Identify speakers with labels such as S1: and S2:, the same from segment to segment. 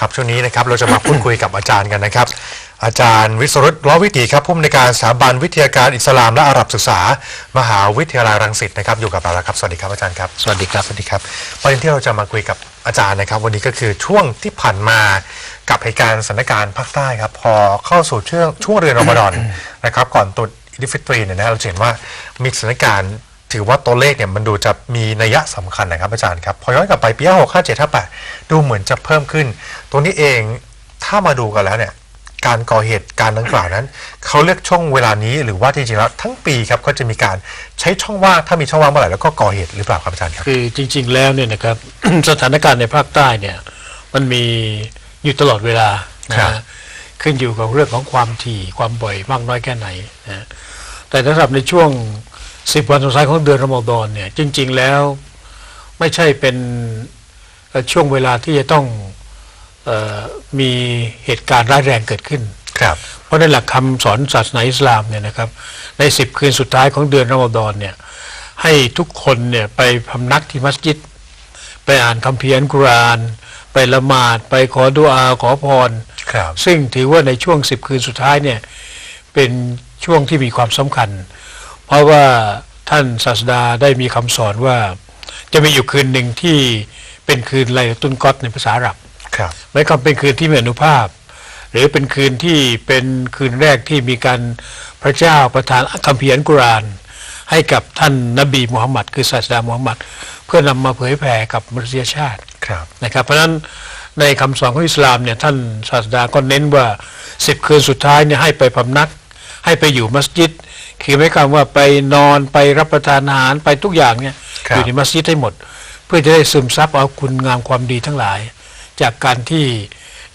S1: ครับช่วงนี้นะครับเราจะมาพูดคุยกับอาจารย์กันนะครับ อาจารย์วิศรุตล้อวิถีครับผู้อำนวยการสถาบันวิทยาการอิสลามและอาหรับศึกษา มหาวิทยาลัยรังสิตนะครับอยู่กับเราแล้วครับสวัสดีครับอาจารย์ครับ
S2: สวัสดีครับ
S1: สวัสดีครับประเด็นที่เราจะมาคุยกับอาจารย์นะครับ วันนี้ก็คือช่วงที่ผ่านมากับเหตุการณ์สถานการณ์ภาคใต้ครับพอเข้าสู่ช่วงช่วงเรือนรอมฎอนนะครับก่อนตรุษอิดฟิตรีเนี่ยนะเราจะเห็นว่ามีสถานการณ์ ถือว่าตัวเลขเนี่ยมันดูจะมีนัยสำคัญนะครับอาจารย์ครับ พอย้อนกลับไปปีหกห้าเจ็ดห้าแปดดูเหมือนจะเพิ่มขึ้น ตรงนี้เองถ้ามาดูกันแล้วเนี่ยการก่อเหตุการณ์ดังกล่าวนั้น เขาเลือกช่วงเวลานี้หรือว่าจริงๆแล้วทั้งปีครับก็จะมีการใช้ช่องว่างถ้ามีช่องว่างเมื่อไหร่แล้วก็ก่อเหตุหรือเปล่าครับอาจารย์ครับ
S2: คือจริง ๆ แล้วเนี่ยนะครับสถานการณ์ในภาคใต้เนี่ยมันมีอยู่ตลอดเวลานะครับฮะขึ้นอยู่กับเรื่องของความถี่ความบ่อยมากน้อยแค่ไหนนะแต่สำหรับในช่วง สิบวันสุดท้ายของเดือนรอมฎอนเนี่ยจริง ๆแล้วไม่ใช่เป็นเอ่อช่วงเวลาที่จะต้องเออมีเหตุการณ์ร้ายแรงเกิดขึ้น
S1: ครับ
S2: เพราะในหลักคำสอนศาสนาอิสลามเนี่ยนะครับในสิบคืนสุดท้ายของเดือนรอมฎอนเนี่ยให้ทุกคนเนี่ยไปพำนักที่มัสยิด ไปอ่านคัมภีร์อัลกุรอานไปละหมาดไปขอดุอาขอพร
S1: ครับ
S2: ซึ่งถือว่าในช่วงสิบคืนสุดท้ายเนี่ยเป็นช่วงที่มีความสำคัญ เพราะว่าท่านศาสดาได้มีคำสอนว่า จะมีอยู่คืนหนึ่งที่เป็นคืนไลลาตุนกอตในภาษาอาหรับ
S1: ครับ
S2: หมายความเป็นคืนที่มีอนุภาพ หรือเป็นคืนที่เป็นคืนแรกที่มีการพระเจ้าประทานคัมภีร์อัลกุรอานให้กับท่านนบีมุฮัมมัดคือศาสดามุฮัมมัดเพื่อนำมาเผยแผ่กับมนุษยชาติ
S1: ครับ
S2: นะครับ เพราะฉะนั้นในคำสอนของอิสลามเนี่ยท่านศาสดาก็เน้นว่าสิบคืนสุดท้ายเนี่ยให้ไปพำนัก ให้ไปอยู่มัสยิด คือไม่คำว่าไปนอนไปรับประทานอาหารไปทุกอย่างเนี่ย
S1: ครับ
S2: อยู่ในมัสยิดให้หมด เพื่อจะได้ซึมซับเอาคุณงามความดีทั้งหลาย จากการที่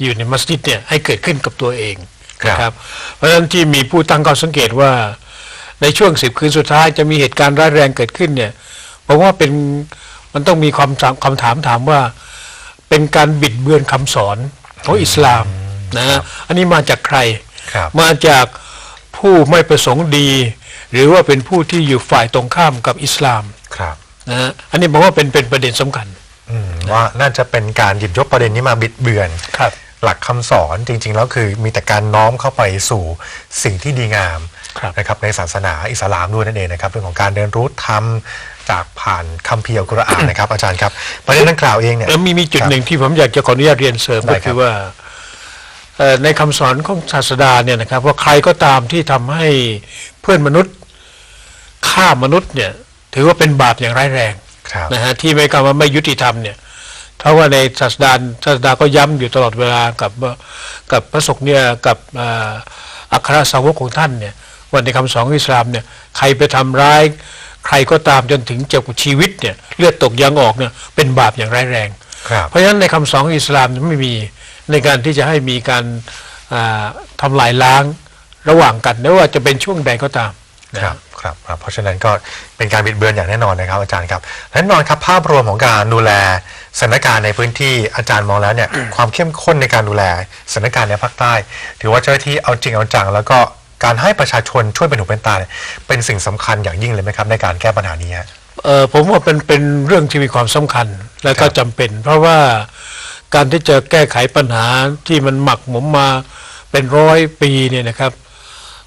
S2: อยู่ในมัสยิดเนี่ยให้เกิดขึ้นกับตัวเอง
S1: ครับ
S2: นะครับ เพราะฉะนั้นที่มีผู้ตั้งข้อสังเกตว่า ในช่วงสิบคืนสุดท้ายจะมีเหตุการณ์ร้ายแรงเกิดขึ้นเนี่ยผมว่าเป็นมันต้องมีความถามคำถามถามว่า เป็นการบิดเบือนคำสอนของอิสลามนะฮะอันนี้มาจากใคร
S1: ครับ
S2: มาจาก ผู้ไม่ประสงค์ดี หรือว่าเป็นผู้ที่อยู่ฝ่ายตรงข้ามกับอิสลาม
S1: ครับ
S2: นะฮะอันนี้ผมว่าเป็นเป็นประเด็นสำคัญ
S1: อืมว่าน่าจะเป็นการหยิบยกประเด็นนี้มาบิดเบือน
S2: ครับ
S1: หลักคำสอนจริง ๆ แล้วคือมีแต่การน้อมเข้าไปสู่สิ่งที่ดีงาม
S2: ครับ
S1: นะครับในศาสนาอิสลามด้วยนั่นเองนะครับเรื่องของการเรียนรู้ธรรมจากผ่านคัมภีร์อัลกุรอานนะครับอาจารย์ครับประเด็นดังกล่าวเองเนี่ย
S2: แล้วมีมีจุด
S1: ครับ
S2: หนึ่งที่ผมอยากจะขออนุญาตเรียนเสริม
S1: ได้
S2: ก็
S1: ครั
S2: คื
S1: บ
S2: อว่าเอ่อ ในคำสอนของศาสดาเนี่ยนะครับว่าใครก็ตามที่ทำให้เพื่อนมนุษย์ฆ่ามนุษย์เนี่ยถือว่าเป็นบาปอย่างร้ายแรง
S1: ครับ
S2: นะฮะที่ไม่กล่าวว่าไม่ยุติธรรมเนี่ยเพราะว่าในศาสดาศาสดาก็ย้ำอยู่ตลอดเวลากับว่ากับพระสงฆ์เนี่ยกับเอ่ออัครสาวกของท่านเนี่ยว่าในคำสอนของอิสลามเนี่ยใครไปทำร้าย ใครก็ตามจนถึงเจ็บชีวิตเนี่ยเลือดตกยางออกเนี่ยเป็นบาปอย่างร้ายแรง
S1: ครับ
S2: เพราะฉะนั้นในคำสอนของอิสลามไม่มี ในการที่จะให้มีการอ่าทำลายล้างระหว่างกันไม่ว่าจะเป็นช่วงใดก็ตามนะครับ
S1: ครับครับเพราะฉะนั้นก็เป็นการบิดเบือนอย่างแน่นอนนะครับอาจารย์ครับและแน่นอนครับภาพรวมของการดูแลสถานการณ์ในพื้นที่อาจารย์มองแล้วเนี่ยความเข้มข้นในการดูแลสถานการณ์ในภาคใต้ ถือว่าเจ้าหน้าที่เอาจริงเอาจัง แล้วก็การให้ประชาชนช่วยเป็นหูเป็นตาเนี่ยเป็นสิ่งสำคัญอย่างยิ่งเลยไหมครับในการแก้ปัญหานี้ฮะ
S2: เอ่อผมว่าเป็นเป็นเรื่องที่มีความสำคัญและก็
S1: ครับ
S2: จำเป็น เพราะว่า การที่จะแก้ไขปัญหาที่มันหมักหมมมาเป็นร้อยปีเนี่ยนะครับ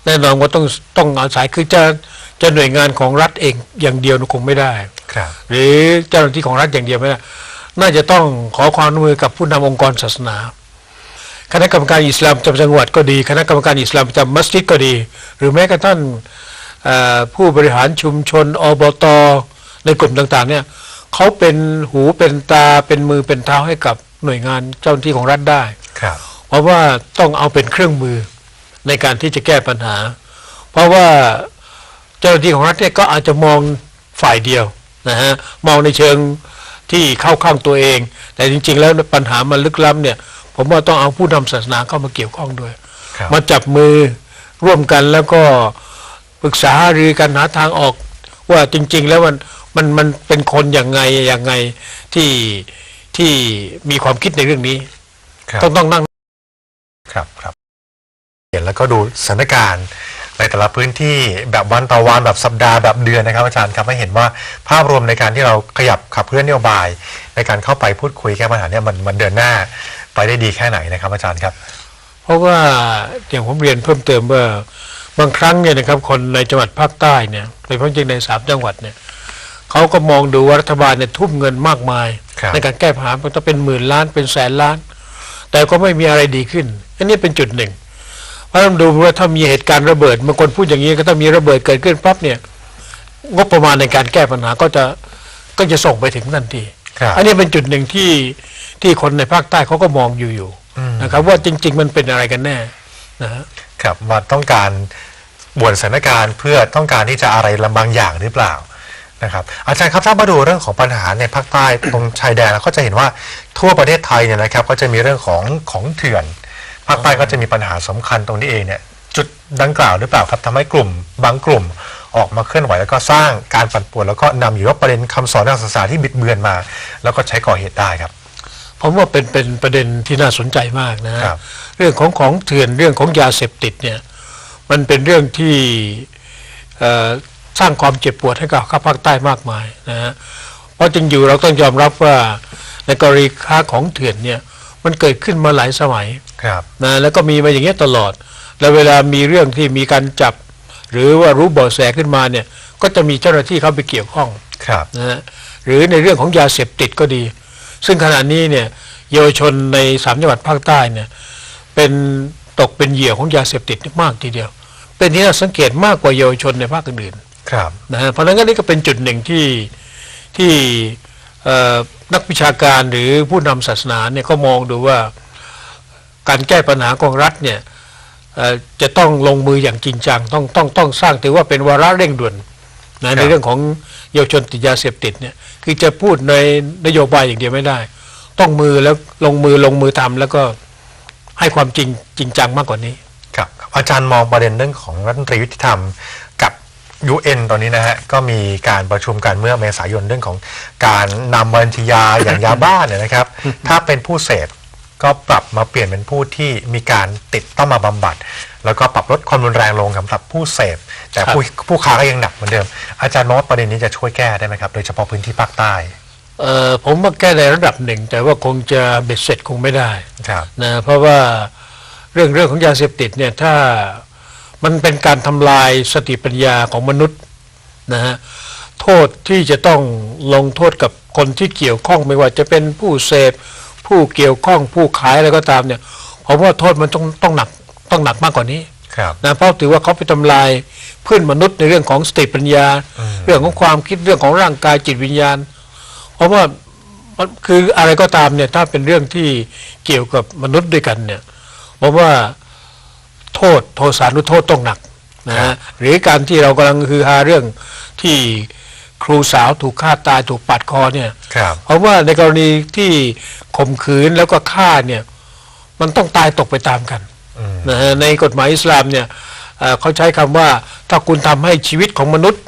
S2: แน่นอนว่าต้องต้องอาศัยคือจะจะหน่วยงานของรัฐเองอย่างเดียวคงไม่ได้
S1: ครับ
S2: หรือเจ้าหน้าที่ของรัฐอย่างเดียวไม่ได้น่าจะต้องขอความร่วมมือกับผู้นำองค์กรศาสนา คณะกรรมการอิสลามประจำจังหวัดก็ดี คณะกรรมการอิสลามประจำมัสยิดก็ดี หรือแม้กระทั่งเอ่อผู้บริหารชุมชนอบตในกลุ่มต่างๆเนี่ยเขาเป็นหูเป็นตาเป็นมือเป็นเท้าให้กับ หน่วยงานเจ้าหน้าที่ของรัฐได้
S1: ครับ
S2: เพราะว่าต้องเอาเป็นเครื่องมือในการที่จะแก้ปัญหา เพราะว่าเจ้าหน้าที่ของรัฐเนี่ยก็อาจจะมองฝ่ายเดียวนะฮะมองในเชิงที่เข้าข้างตัวเอง แต่จริง ๆ แล้วปัญหามันลึกล้ำเนี่ย ผมว่าต้องเอาผู้นำศาสนาเข้ามาเกี่ยวข้องด้วย
S1: ครับ
S2: มาจับมือร่วมกันแล้วก็ปรึกษาหารือกันหาทางออก ว่าจริง ๆ แล้วมันมันมันเป็นคนอย่างไงอย่างไงที่ ที่มีความคิดในเรื่องนี้
S1: ครับ
S2: ต้องต้องนั่ง
S1: ครับครับ เห็นแล้วก็ดูสถานการณ์ในแต่ละพื้นที่แบบวันต่อวันแบบสัปดาห์แบบเดือนนะครับอาจารย์ครับให้เห็นว่าภาพรวมในการที่เราขยับขับเคลื่อนนโยบาย ในการเข้าไปพูดคุยแก้ปัญหาเนี่ยมันมันเดินหน้าไปได้ดีแค่ไหนนะครับ อาจารย์ครับ
S2: เพราะว่าอย่างผมเรียนเพิ่มเติมว่าบางครั้งเนี่ยนะครับคนในจังหวัดภาคใต้เนี่ยโดยเฉพาะจริงในสามจังหวัดเนี่ยเขาก็มองดูว่ารัฐบาลเนี่ยทุ่มเงินมากมาย
S1: ครับ
S2: ในการแก้ปัญหามันต้องเป็นหมื่นล้านเป็นแสนล้าน แต่ก็ไม่มีอะไรดีขึ้น อันนี้เป็นจุดหนึ่งเพราะเราดูว่าถ้ามีเหตุการณ์ระเบิดบางคนพูดอย่างนี้ก็ถ้ามีระเบิดเกิดขึ้นปั๊บเนี่ยงบประมาณในการแก้ปัญหาก็จะก็จะส่งไปถึงทันที
S1: ครับ
S2: อันนี้เป็นจุดหนึ่งที่ที่คนในภาคใต้เขาก็มองอยู่อยู่
S1: อืม
S2: นะครับว่าจริง ๆ มันเป็นอะไรกันแน่นะฮะ
S1: ครับว่าต้องการบวนสถานการณ์เพื่อต้องการที่จะอะไรลำบางอย่างหรือเปล่า นะครับอาจารย์ครับถ้ามาดูเรื่องของปัญหาในภาคใต้ตรงชายแดนเราก็จะเห็นว่าทั่วประเทศไทยเนี่ยนะครับก็จะมีเรื่องของของเถื่อน ภาคใต้ก็จะมีปัญหาสำคัญตรงนี้เองเนี่ยจุดดังกล่าวหรือเปล่าครับทำให้กลุ่ม บางกลุ่มออกมาเคลื่อนไหวแล้วก็สร้างการปั่นป่วนแล้วก็นำอยู่ว่าประเด็นคำสอนทางศาสนาที่บิดเบือนมา แล้วก็ใช้ก่อเหตุได้ครับ
S2: ผมว่าเป็นเป็นประเด็นที่น่าสนใจมากนะฮะ
S1: ครับ
S2: เรื่องของของเถื่อนเรื่องของยาเสพติดเนี่ยมันเป็นเรื่องที่เอ่อ สร้างความเจ็บปวดให้กับข้าภาคใต้มากมายนะฮะเพราะจริงอยู่เราต้องยอมรับว่าในกรณีค้าของเถื่อนเนี่ยมันเกิดขึ้นมาหลายสมัย
S1: ครับ
S2: นะแล้วก็มีมาอย่างเงี้ยตลอด แล้วเวลามีเรื่องที่มีการจับ หรือว่ารู้เบาะแสขึ้นมาเนี่ยก็จะมีเจ้าหน้าที่เข้าไปเกี่ยวข้อง
S1: ครับ
S2: นะฮะหรือในเรื่องของยาเสพติดก็ดี ซึ่งขณะนี้เนี่ยเยาวชนในสามจังหวัดภาคใต้เนี่ยเป็นตกเป็นเหยื่อของยาเสพติดมากทีเดียว เป็นที่น่าสังเกตมากกว่าเยาวชนในภาคอื่น
S1: ครับ
S2: ๆนะฮะเพราะฉะนั้นก็นี่ก็เป็นจุดหนึ่งที่ที่เอ่อนักวิชาการหรือผู้นำศาสนาเนี่ยก็มองดูว่าการแก้ปัญหาของรัฐเนี่ยเอ่อจะต้องลงมืออย่างจริงจังต้องต้องต้องสร้างถือว่าเป็นวาระเร่งด่วนนะในเรื่องของเยาวชนติดยาเสพติดเนี่ยคือจะพูดในนโยบายอย่างเดียวไม่ได้ ต้องมือแล้วลงมือลงมือทำแล้วก็ให้ความจริงจริงจังมากกว่านี้
S1: ครับอาจารย์มองประเด็นเรื่องของรัฐมนตรียุติธรรม กับ UN ตอนนี้นะฮะก็มีการประชุมกันเมื่อเมษายนเรื่องของการนำบัญชียาอย่างยาบ้าเนี่ยนะครับ ถ้าเป็นผู้เสพก็ปรับมาเปลี่ยนเป็นผู้ที่มีการติดต้องมาบำบัด แล้วก็ปรับลดความรุนแรงลงสำหรับผู้เสพ แต่ผู้ผู้ค้าก็ยังหนักเหมือนเดิม อาจารย์มองว่าประเด็นนี้จะช่วยแก้ได้ไหมครับ โดยเฉพาะพื้นที่ภาคใต้
S2: เอ่อผมว่าแก้ในระดับหนึ่ง แต่ว่าคงจะเบ็ดเสร็จคงไม่ได้
S1: ครับ
S2: นะเพราะว่าเรื่องเรื่องของยาเสพติดเนี่ยถ้า มันเป็นการทำลายสติปัญญาของมนุษย์นะฮะโทษที่จะต้องลงโทษกับคนที่เกี่ยวข้องไม่ว่าจะเป็นผู้เสพผู้เกี่ยวข้องผู้ขายอะไรก็ตามเนี่ยผมว่าโทษมันต้องต้องหนักต้องหนักมากกว่านี้
S1: ครับ
S2: นะเพราะถือว่าเขาไปทำลายเพื่อนมนุษย์ในเรื่องของสติปัญญา
S1: อืม
S2: เรื่องของความคิดเรื่องของร่างกายจิตวิญญาณ เพราะว่ามันคืออะไรก็ตามเนี่ยถ้าเป็นเรื่องที่เกี่ยวกับมนุษย์ด้วยกันเนี่ยผมว่า โทษโทสานุโทษต้องหนักนะฮะหรือการที่เรากำลังคือหาเรื่องที่ครูสาวถูกฆ่าตายถูกปาดคอเนี่ย
S1: ครับ
S2: เพราะว่าในกรณีที่ข่มขืนแล้วก็ฆ่าเนี่ยมันต้องตายตกไปตามกัน
S1: อืม
S2: นะฮะในกฎหมายอิสลามเนี่ยเอ่อเขาใช้คำว่าถ้าคุณทำให้ชีวิตของมนุษย์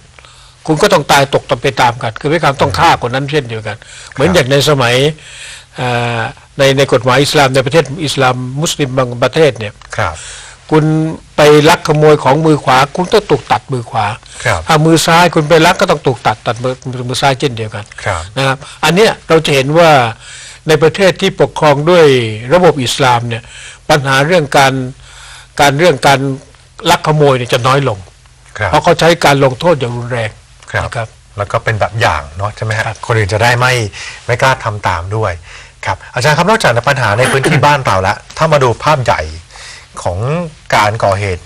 S2: คุณก็ต้องตายตกตามไปตามกัน คือไม่คำต้องฆ่าคนนั้นเช่นเดียวกัน เหมือนอย่างในสมัยเอ่อในในกฎหมายอิสลามในประเทศอิสลามมุสลิมบางประเทศเนี่ย
S1: ครับ
S2: คุณไปลักขโมยของมือขวา คุณต้องถูกตัดมือขวา
S1: ครับ
S2: ถ้ามือซ้ายคุณไปลักก็ต้องถูกตัดตัดมือมือซ้ายเช่นเดียวกัน
S1: ครับ
S2: นะครับ อันเนี้ยเราจะเห็นว่าในประเทศที่ปกครองด้วยระบบอิสลามเนี่ยปัญหาเรื่องการการเรื่องการลักขโมยเนี่ยจะน้อยลง
S1: ครับ
S2: เพราะเขาใช้การลงโทษอย่างรุนแรง
S1: ครับ
S2: นะครับ
S1: แล้วก็เป็นแบบอย่างเนาะใช่ไหมฮะ
S2: ครับ
S1: คนอื่นจะได้ไม่ไม่กล้าทำตามด้วยครับอาจารย์ครับนอกจากปัญหาในพื้นที่ บ้านเราแล้วถ้ามาดูภาพใหญ่ ของการก่อเหตุ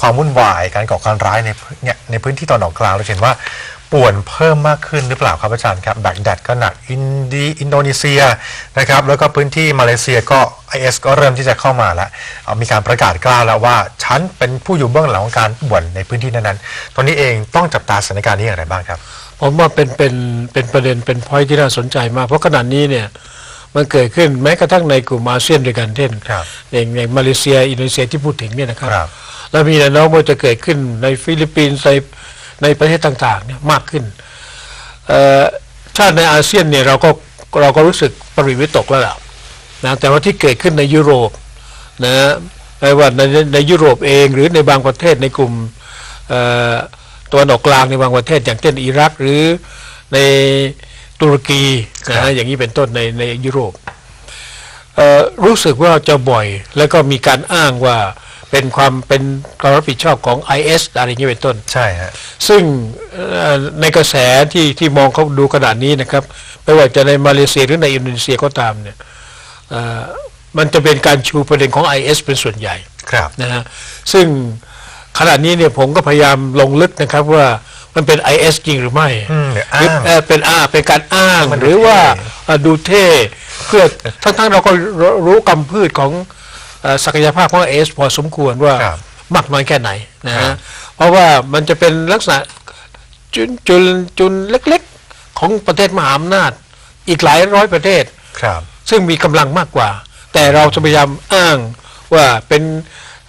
S1: ความวุ่นวายการก่อการร้ายในเนี่ยในพื้นที่ตอนออกกลางเราเห็นว่าป่วนเพิ่มมากขึ้นหรือเปล่าครับอาจารย์ครับแบกแดดก็หนักอินดีอินโดนีเซียนะครับแล้วก็พื้นที่มาเลเซียก็ IS ก็เริ่มที่จะเข้ามาแล้วมีการประกาศกล้าแล้วว่าฉันเป็นผู้อยู่เบื้องหลังของการป่วนในพื้นที่นั้นๆตอนนี้เองต้องจับตาสถานการณ์นี้อย่างไรบ้างครับ
S2: ผมว่าเป็นเป็นเป็นประเด็นเป็นพอยที่น่าสนใจมากเพราะขนาดนี้เนี่ย มันเกิดขึ้นแม้กระทั่งในกลุ่มอาเซียนด้วยกันเช่น
S1: ครับ
S2: อย่างอย่างมาเลเซียอินโดนีเซียที่พูดถึงเนี่ยนะครับ
S1: ครับ
S2: แล้วมีแนวโน้มว่าจะเกิดขึ้นในฟิลิปปินส์ในในประเทศต่างๆเนี่ยมากขึ้นเอ่อชาติในอาเซียนเนี่ยเราก็เราก็รู้สึกปริวิตกแล้วล่ะนะแต่ว่าที่เกิดขึ้นในยุโรปนะไม่ว่าในในยุโรปเองหรือในบางประเทศในกลุ่มเอ่อตะวันออกกลางในบางประเทศ อย่างเช่นอิรักหรือใน ตุรกีนะ
S1: ครั
S2: ฮะ
S1: บ
S2: อย่างนี้เป็นต้นในในยุโรปอ่อรู้สึกว่าจะบ่อย แล้วก็มีการอ้างว่าเป็นความเป็นความรับผิดชอบของ IS อะไรอย่างนี้เป็นต้น
S1: ใช่ฮะ
S2: ซึ่งเอ่อในกระแสที่ที่มองเขาดูขนาดนี้นะครับไม่ว่าจะในมาเลเซียหรือในอินโดนีเซียก็ตามเนี่ยเอ่อมันจะเป็นการชูประเด็นของ IS เป็นส่วนใหญ่
S1: ครับ
S2: นะฮะซึ่งขณะนี้เนี่ยผมก็พยายามลงลึกนะครับว่า มันเป็น IS จริงหรือไม่
S1: อืมเดี๋ยว
S2: หรือ
S1: อ้าง
S2: เอ่อเป็นอ้าเป็นการอ้าง
S1: มันดู
S2: หรือว่า
S1: เท่
S2: เอ่อดูเท่เพื่อทั้งๆเราก็รู้รู้กำพืชของเอ่อศักยภาพของ IS พอสมควรว่า
S1: ครับ
S2: มากน้อยแค่ไหนนะ
S1: ครั
S2: ฮะ
S1: บ
S2: เพราะว่ามันจะเป็นลักษณะจุนจุนจุนเล็กๆ ของประเทศมหาอำนาจ อีกหลายร้อยประเทศ
S1: ครับ
S2: ซึ่งมีกำลังมากกว่า แต่เราจะพยายามอ้างว่าเป็น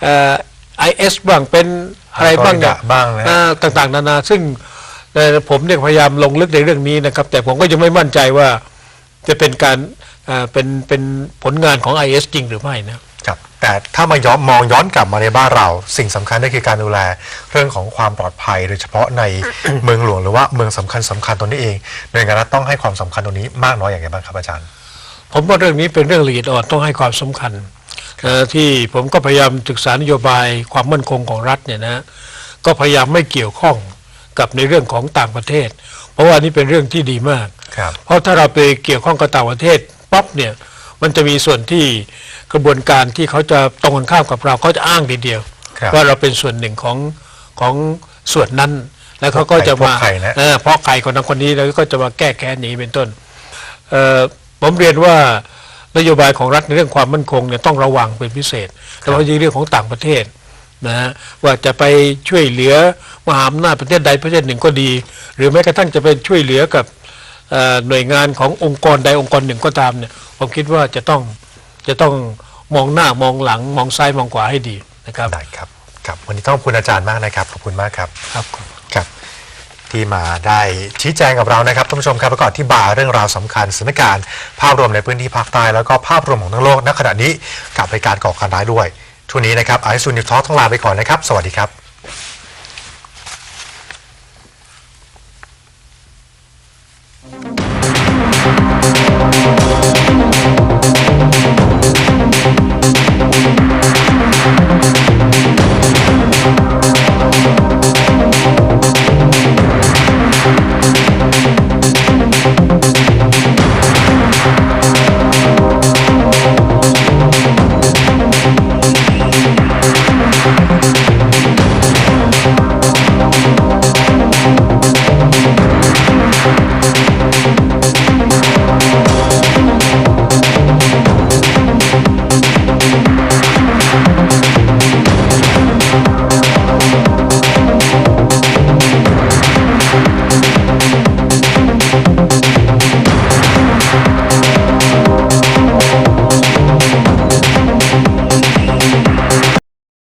S2: ไอเอ สบ้างเป็นอะไรบ้างเนี่ย
S1: อัลกอริดะบ้างนะ
S2: อ่าต่างๆ นานา ซึ่งเอ่อผมเนี่ยพยายามลงลึกในเรื่องนี้นะครับ แต่ผมก็ยังไม่มั่นใจว่าจะเป็นการอ่าเป็นเป็นผลงานของ IS จริงหรือไม่นะ
S1: ครับแต่ถ้ามาย้อนมองย้อนกลับมาในบ้านเรา สิ่งสำคัญก็คือการดูแลเรื่องของความปลอดภัย โดยเฉพาะใน เมืองหลวงหรือว่าเมืองสำคัญสำคัญตรงนี้เองหน่วยงานรัฐต้องให้ความสำคัญตรงนี้มากน้อยอย่างไรบ้างครับอาจารย์
S2: ผมว่าเรื่องนี้เป็นเรื่องละเอียดอ่อนต้องให้ความสำคัญเอ่อ ที่ผมก็พยายามศึกษานโยบายความมั่นคงของรัฐเนี่ยนะก็พยายามไม่เกี่ยวข้องกับในเรื่องของต่างประเทศ เพราะว่านี่เป็นเรื่องที่ดีมาก
S1: ครับ
S2: เพราะถ้าเราไปเกี่ยวข้องกับต่างประเทศปั๊บเนี่ยมันจะมีส่วนที่กระบวนการที่เขาจะตรงกันข้ามกับเราเขาจะอ้างทีเดียว
S1: ครับ
S2: ว่าเราเป็นส่วนหนึ่งของของส่วนนั้น แล้วเขาก็จะมา
S1: พวกใครนะ
S2: เออเพราะใครคนนั้นคนนี้แล้วก็จะมาแก้แค้นอย่างนี้เป็นต้นเอ่อผมเรียนว่า นโยบายของรัฐในเรื่องความมั่นคงเนี่ยต้องระวังเป็นพิเศษแต่ว่าในเรื่องของต่างประเทศนะฮะว่าจะไปช่วยเหลือมหาอำนาจประเทศใดประเทศหนึ่งก็ดี หรือแม้กระทั่งจะไปช่วยเหลือกับเอ่อหน่วยงานขององค์กรใดองค์กรหนึ่งก็ตามเนี่ยผมคิดว่าจะต้องจะต้องมองหน้ามองหลังมองซ้ายมองขวาให้ดีนะครับ
S1: ได้ครับครับวันนี้ต้องขอบคุณอาจารย์มากนะครับขอบคุณมากครับ
S2: ครับ
S1: ครับ ที่มาได้ชี้แจงกับเรานะครับท่านผู้ชมครับประกอบที่บาเรื่องราวสำคัญสถานการณ์ภาพรวมในพื้นที่ภาคใต้แล้วก็ภาพรวมของทั้งโลกณขณะนี้กับรายการก่อการร้ายด้วยช่วงนี้นะครับไอซูนิวทอกต้องลาไปก่อนนะครับ สวัสดีครับ Thank you